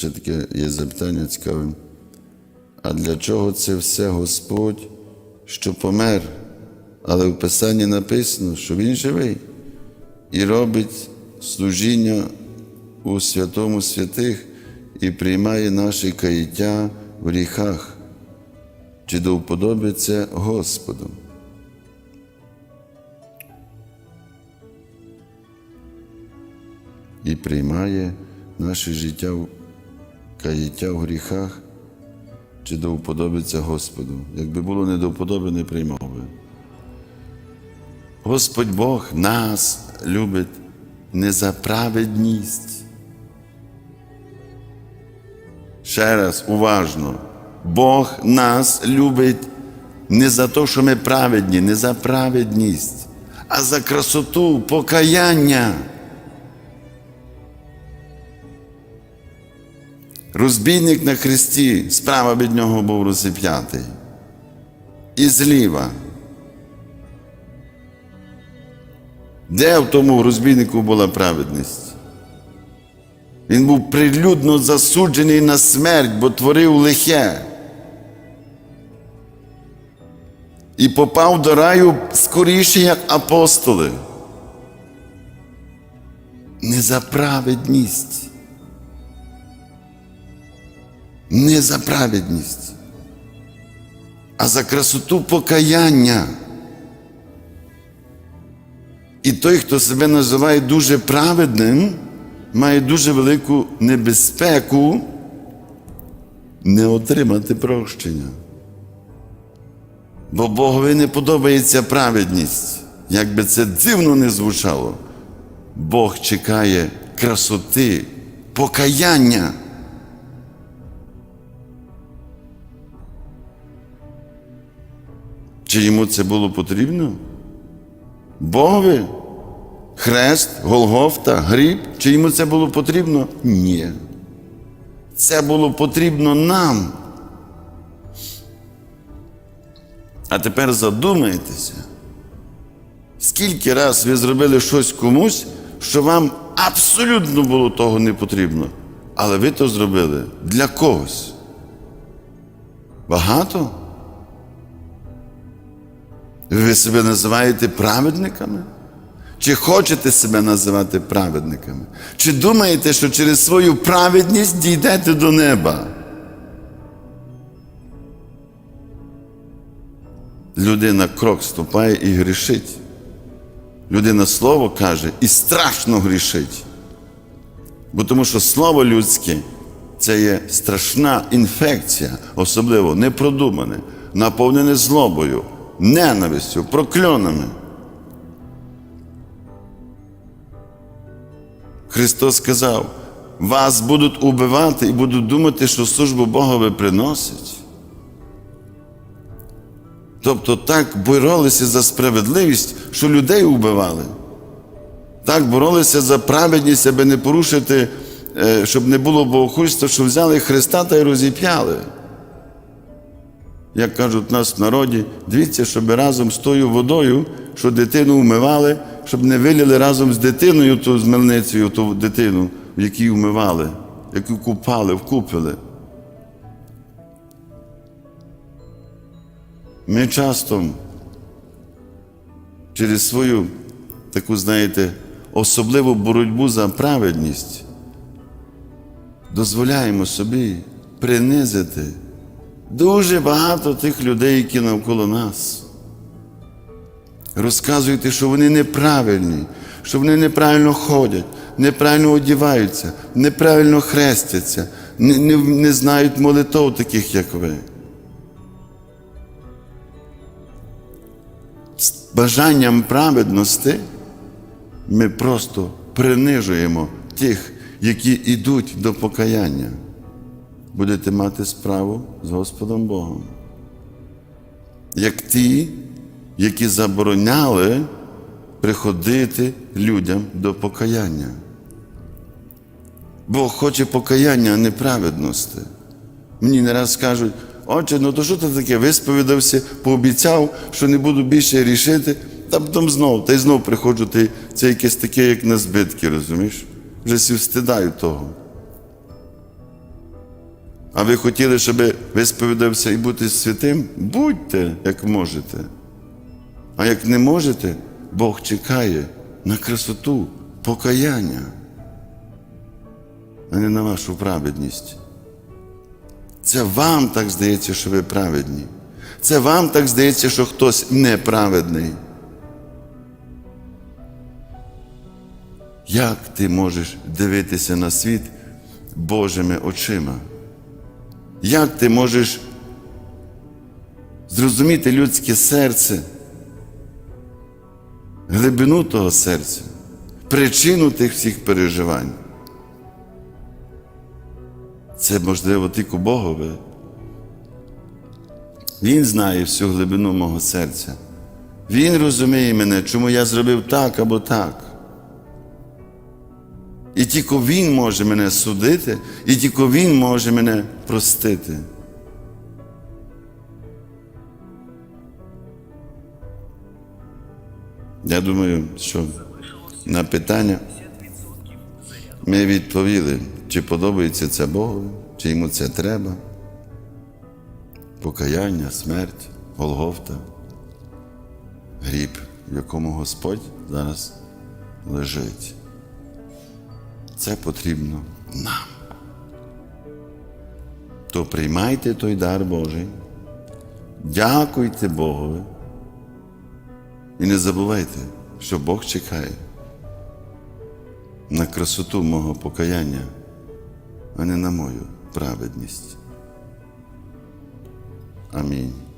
Ще таке є запитання цікаве. А для чого це все Господь, що помер? Але в Писанні написано, що Він живий і робить служіння у святому святих і приймає наші каяття в гріхах. Чи до вподоби це Господу? І приймає наше життя каяття в гріхах, чи до вподоби Господу. Якби було не до вподоби, не приймав би. Господь Бог нас любить не за праведність. Ще раз уважно. Бог нас любить не за те, що ми праведні, не за праведність, а за красоту, покаяння. Розбійник на хресті, справа від нього був розіп'ятий. І зліва. Де в тому розбійнику була праведність? Він був прилюдно засуджений на смерть, бо творив лихе. І попав до раю скоріше, як апостоли. Не за праведність. Не за праведність, а за красоту покаяння. І той, хто себе називає дуже праведним, має дуже велику небезпеку не отримати прощення. Бо Богові не подобається праведність. Як би це дивно не звучало, Бог чекає красоти, покаяння. Чи йому це було потрібно? Богові? Хрест, Голгофта, гріб? Чи йому це було потрібно? Ні. Це було потрібно нам. А тепер задумайтеся, скільки раз ви зробили щось комусь, що вам абсолютно було того не потрібно, але ви то зробили для когось. Багато? Ви себе називаєте праведниками? Чи хочете себе називати праведниками? Чи думаєте, що через свою праведність дійдете до неба? Людина крок ступає і грішить. Людина слово каже і страшно грішить. Бо тому що слово людське це є страшна інфекція, особливо непродумане, наповнене злобою ненавистю, прокльонами. Христос сказав, вас будуть убивати і будуть думати, що службу Богові приносять. Тобто так боролися за справедливість, що людей убивали. Так боролися за праведність, аби не порушити, е, щоб не було богохульства, що взяли Христа та й розіп'яли як кажуть нас в народі, дивіться, щоб разом з тою водою, що дитину вмивали, щоб не виліли разом з дитиною ту з мельницею ту дитину, в якій вмивали, яку купали, вкупили. Ми часто через свою таку, знаєте, особливу боротьбу за праведність дозволяємо собі принизити. Дуже багато тих людей, які навколо нас. Розказуєте, що вони неправильні, що вони неправильно ходять, неправильно одіваються, неправильно хрестяться, не, не, не знають молитов таких, як ви. З бажанням праведності ми просто принижуємо тих, які йдуть до покаяння будете мати справу з Господом Богом. Як ті, які забороняли приходити людям до покаяння. Бог хоче покаяння, а не праведності. Мені не раз кажуть, отче, ну то що ти таке? Висповідався, пообіцяв, що не буду більше рішити, та потім знов, та й знов приходжу, ти, це якесь таке, як на збитки, розумієш? Вже всі встидаю того. А ви хотіли, щоб ви сповідався і бути святим? Будьте, як можете. А як не можете, Бог чекає на красоту, покаяння, а не на вашу праведність. Це вам так здається, що ви праведні. Це вам так здається, що хтось неправедний. Як ти можеш дивитися на світ Божими очима? Як ти можеш зрозуміти людське серце, глибину того серця, причину тих всіх переживань? Це можливо тільки Богове. Він знає всю глибину мого серця. Він розуміє мене, чому я зробив так або так. І тільки Він може мене судити, і тільки Він може мене простити. Я думаю, що на питання ми відповіли, чи подобається це Богу, чи йому це треба. Покаяння, смерть, Голгофта, гріб, в якому Господь зараз лежить. Це потрібно нам. То приймайте той дар Божий, дякуйте Богові і не забувайте, що Бог чекає на красоту мого покаяння, а не на мою праведність. Амінь.